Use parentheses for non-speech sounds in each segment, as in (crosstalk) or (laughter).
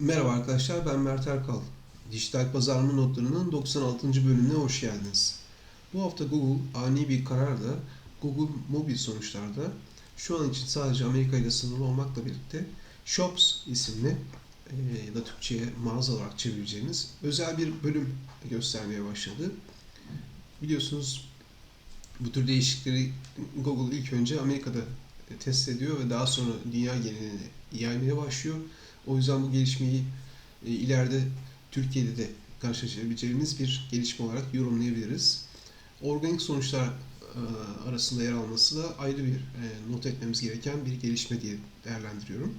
Merhaba arkadaşlar, ben Mert Erkal. Dijital Pazarlama Notları'nın 96. bölümüne hoş geldiniz. Bu hafta Google ani bir kararla Google mobil sonuçlarda şu an için sadece Amerika ile sınırlı olmakla birlikte Shops isimli e, ya da Türkçe'ye mağaza olarak çevireceğimiz özel bir bölüm göstermeye başladı. Biliyorsunuz bu tür değişiklikleri Google ilk önce Amerika'da test ediyor ve daha sonra dünya geneline yaymaya başlıyor. O yüzden bu gelişmeyi e, ileride Türkiye'de de karşılaşabileceğimiz bir gelişme olarak yorumlayabiliriz. Organik sonuçlar e, arasında yer alması da ayrı bir e, not etmemiz gereken bir gelişme diye değerlendiriyorum.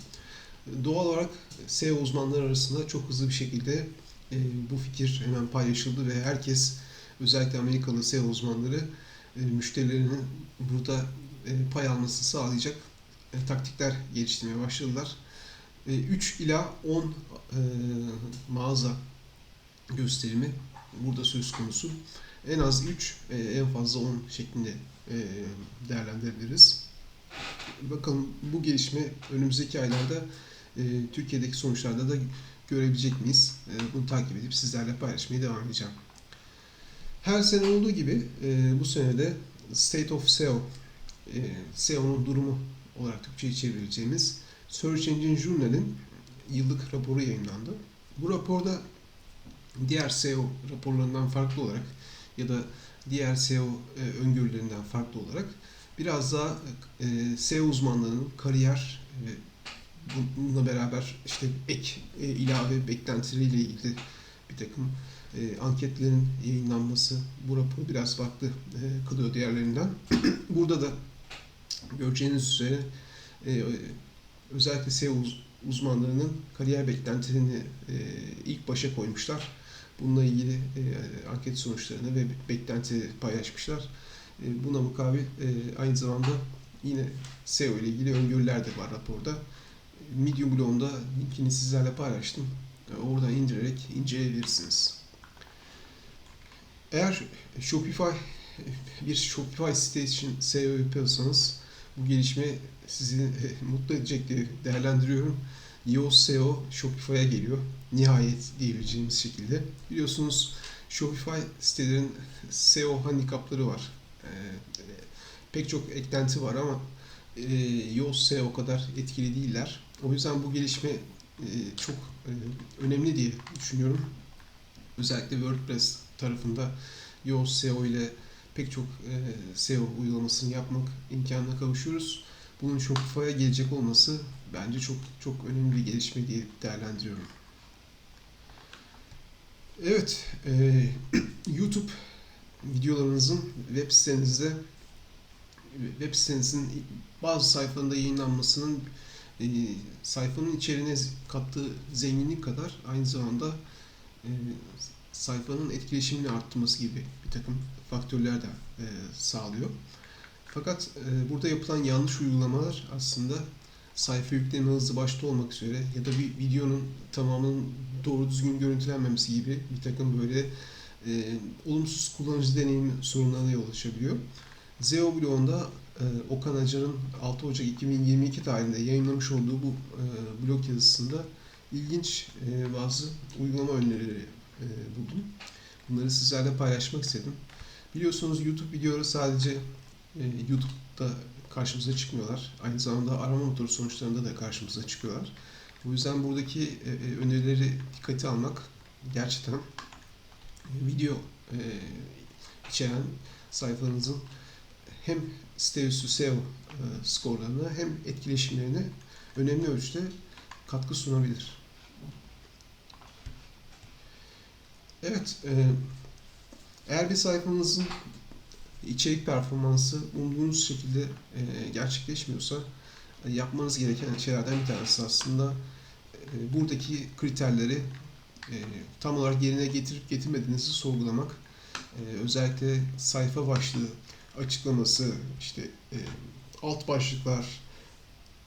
Doğal olarak SEO uzmanları arasında çok hızlı bir şekilde e, bu fikir hemen paylaşıldı ve herkes özellikle Amerikalı SEO uzmanları e, müşterilerinin burada e, pay almasını sağlayacak e, taktikler geliştirmeye başladılar. 3 ila 10 e, mağaza gösterimi burada söz konusu. En az 3, e, en fazla 10 şeklinde e, değerlendirebiliriz. Bakalım bu gelişme önümüzdeki aylarda e, Türkiye'deki sonuçlarda da görebilecek miyiz? E, bunu takip edip sizlerle paylaşmaya devam edeceğim. Her sene olduğu gibi e, bu sene de State of SEO, e, SEO'nun durumu olarak Türkçe'ye çevireceğimiz Search Engine Journal'in yıllık raporu yayınlandı. Bu raporda diğer SEO raporlarından farklı olarak ya da diğer SEO e, öngörülerinden farklı olarak biraz daha e, SEO uzmanlığının kariyer ve bununla beraber işte ek e, ilave beklentileriyle ilgili bir takım anketlerin yayınlanması bu raporu biraz farklı kılıyor diğerlerinden. (clears throat) Burada da göreceğiniz üzere özellikle SEO uzmanlarının kariyer beklentilerini e, ilk başa koymuşlar. Bununla ilgili e, anket sonuçlarını ve beklenti paylaşmışlar. E, buna mukabil aynı zamanda yine SEO ile ilgili öngörüler de var raporda. Medium blogunda linkini sizlerle paylaştım. Oradan indirerek inceleyebilirsiniz. Eğer Shopify bir Shopify site için SEO yapıyorsanız bu gelişme sizi (laughs) mutlu edecek diye değerlendiriyorum. Yoast SEO Shopify'a geliyor. Nihayet diyebileceğimiz şekilde. Biliyorsunuz Shopify sitelerin SEO handikapları var. Ee, pek çok eklenti var ama e, Yoast SEO kadar etkili değiller. O yüzden bu gelişme e, çok e, önemli diye düşünüyorum. Özellikle WordPress tarafında Yoast SEO ile pek çok e, SEO uygulamasını yapmak imkanına kavuşuyoruz. Bunun Shopify'a gelecek olması bence çok çok önemli bir gelişme diye değerlendiriyorum. Evet, e, (clears throat) YouTube videolarınızın web sitenizde web sitenizin bazı sayfalarında yayınlanmasının e, sayfanın içeriğine kattığı zenginlik kadar aynı zamanda e, sayfanın etkileşimini arttırması gibi bir takım faktörler de e, sağlıyor. Fakat e, burada yapılan yanlış uygulamalar aslında sayfa yükleme hızı başta olmak üzere ya da bir videonun tamamının doğru düzgün görüntülenmemesi gibi bir takım böyle e, olumsuz kullanıcı deneyim sorunlarına yol açabiliyor. Zeo blogunda e, Okan Acar'ın 6 Ocak 2022 tarihinde yayınlamış olduğu bu e, blog yazısında ilginç e, bazı uygulama önerileri buldum. Bunları sizlerle paylaşmak istedim. Biliyorsunuz YouTube videoları sadece e, YouTube'da karşımıza çıkmıyorlar. Aynı zamanda arama motoru sonuçlarında da karşımıza çıkıyorlar. Bu yüzden buradaki e, e önerileri dikkate almak gerçekten e, video e, içeren sayfanızın hem site üstü SEO e, skorlarına hem etkileşimlerine önemli ölçüde katkı sunabilir. Evet, e, eğer bir sayfanızın içerik performansı umduğunuz şekilde e, gerçekleşmiyorsa e, yapmanız gereken şeylerden bir tanesi aslında e, buradaki kriterleri e, tam olarak yerine getirip getirmediğinizi sorgulamak. E, özellikle sayfa başlığı, açıklaması, işte e, alt başlıklar,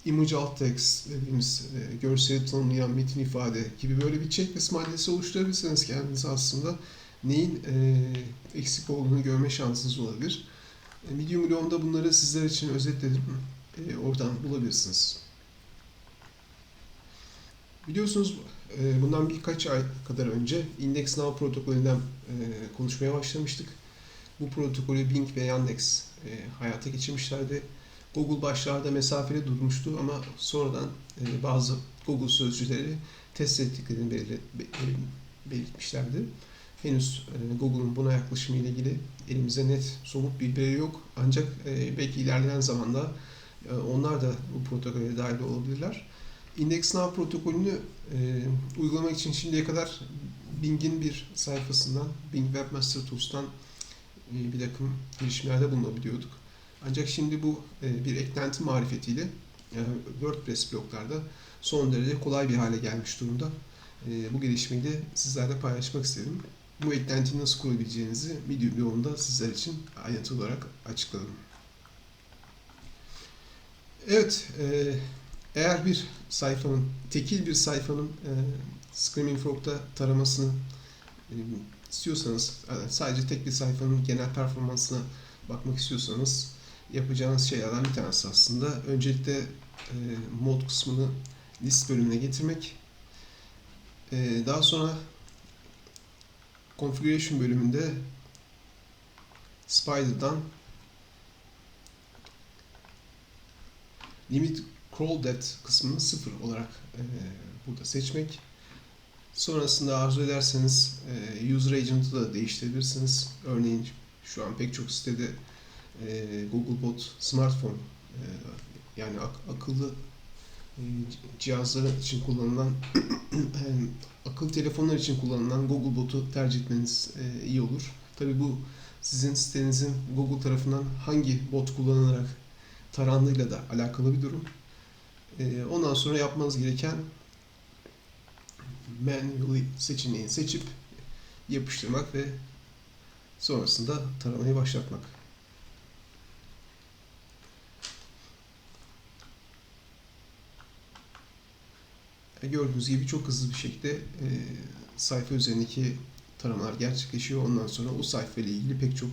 image alt text dediğimiz e, görseli tanımlayan metin ifade gibi böyle bir checklist maddesi oluşturabilirseniz kendinize aslında neyin e, eksik olduğunu görme şansınız olabilir. E, Medium Blog'da bunları sizler için özetledim. E, oradan bulabilirsiniz. Biliyorsunuz e, bundan birkaç ay kadar önce Index Now protokolünden e, konuşmaya başlamıştık. Bu protokolü Bing ve Yandex e, hayata geçirmişlerdi. Google başlarda mesafeli durmuştu ama sonradan e, bazı Google sözcüleri test ettiklerini be- belirtmişlerdi. Henüz e, Google'un buna yaklaşımı ile ilgili elimizde net somut bir veri yok. Ancak e, belki ilerleyen zamanda e, onlar da bu protokole dahil olabilirler. Index Now protokolünü e, uygulamak için şimdiye kadar Bing'in bir sayfasından, Bing Webmaster Tools'tan e, bir takım girişimlerde bulunabiliyorduk. Ancak şimdi bu e, bir eklenti marifetiyle e, WordPress bloklarda son derece kolay bir hale gelmiş durumda. E, bu gelişmeyi de sizlerle paylaşmak istedim. Bu eklentiyi nasıl kurabileceğinizi videomda sizler için ayrıntılı olarak açıkladım. Evet, eğer bir sayfanın, tekil bir sayfanın Screaming Frog'da taramasını istiyorsanız, sadece tek bir sayfanın genel performansına bakmak istiyorsanız yapacağınız şeylerden bir tanesi aslında öncelikle e, mod kısmını list bölümüne getirmek. E, daha sonra configuration bölümünde Spider'dan limit crawl depth kısmını sıfır olarak e, burada seçmek. Sonrasında arzu ederseniz e, user agent'ı da değiştirebilirsiniz. Örneğin şu an pek çok sitede e, Googlebot smartphone e, yani ak- akıllı e, cihazlar için kullanılan (clears throat) akıllı telefonlar için kullanılan Googlebot'u tercih etmeniz iyi olur. Tabii bu sizin sitenizin Google tarafından hangi bot kullanılarak tarandığıyla da alakalı bir durum. Ondan sonra yapmanız gereken manually seçeneğini seçip yapıştırmak ve sonrasında taramayı başlatmak. Gördüğünüz gibi çok hızlı bir şekilde e, sayfa üzerindeki taramalar gerçekleşiyor. Ondan sonra o sayfa ile ilgili pek çok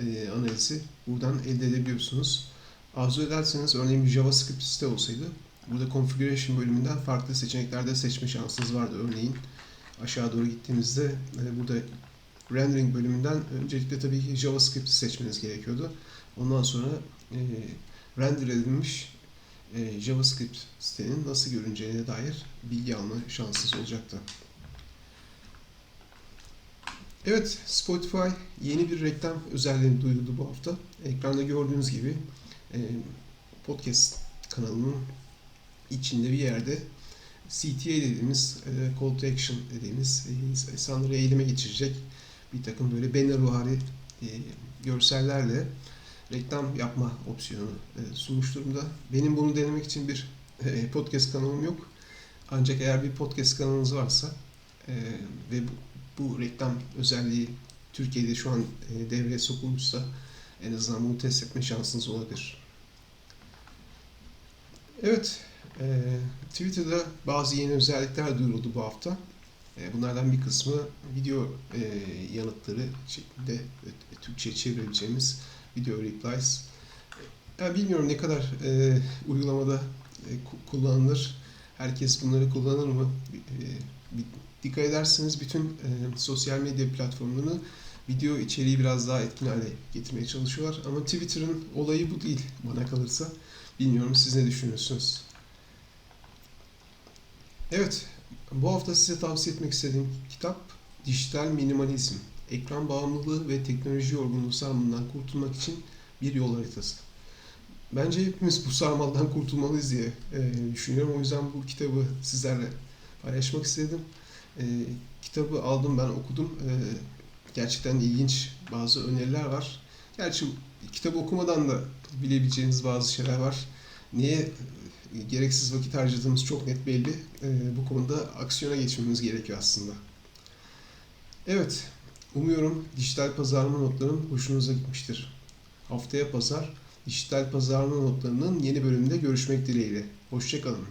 e, analizi buradan elde edebiliyorsunuz. Arzu ederseniz örneğin bir JavaScript site olsaydı burada configuration bölümünden farklı seçeneklerde seçme şansınız vardı. Örneğin aşağı doğru gittiğimizde e, burada rendering bölümünden öncelikle tabii ki JavaScript seçmeniz gerekiyordu. Ondan sonra e, render edilmiş e, JavaScript sitenin nasıl görüneceğine dair bilgi alma şansınız olacaktı. Evet, Spotify yeni bir reklam özelliğini duyurdu bu hafta. Ekranda gördüğünüz gibi e, podcast kanalının içinde bir yerde CTA dediğimiz, e, Call to Action dediğimiz e, insanları eyleme geçirecek bir takım böyle bannervari e, görsellerle reklam yapma opsiyonu e, sunmuş durumda. Benim bunu denemek için bir e, podcast kanalım yok. Ancak eğer bir podcast kanalınız varsa e, ve bu, bu reklam özelliği Türkiye'de şu an devreye sokulmuşsa en azından bunu test etme şansınız olabilir. Evet, Twitter'da bazı yeni özellikler duyuruldu bu hafta. Bunlardan bir kısmı video yanıtları şeklinde e, Türkçe çevirebileceğimiz video replies. Yani bilmiyorum ne kadar e, uygulamada e, kullanılır. Herkes bunları kullanır mı? E, dikkat ederseniz bütün e, sosyal medya platformlarını video içeriği biraz daha etkin hale getirmeye çalışıyorlar. Ama Twitter'ın olayı bu değil bana kalırsa. Bilmiyorum siz ne düşünüyorsunuz? Evet, bu hafta size tavsiye etmek istediğim kitap Dijital Minimalizm. Ekran bağımlılığı ve teknoloji yorgunluğu sarmalından kurtulmak için bir yol haritası. Bence hepimiz bu sarmaldan kurtulmalıyız diye e, düşünüyorum. O yüzden bu kitabı sizlerle paylaşmak istedim. E, kitabı aldım ben okudum. E, gerçekten ilginç bazı öneriler var. Gerçi kitabı okumadan da bilebileceğiniz bazı şeyler var. Niye gereksiz vakit harcadığımız çok net belli. E, bu konuda aksiyona geçmemiz gerekiyor aslında. Evet, umuyorum dijital pazarlama notlarım hoşunuza gitmiştir. Haftaya pazar dijital pazarlama notlarının yeni bölümünde görüşmek dileğiyle. Hoşçakalın.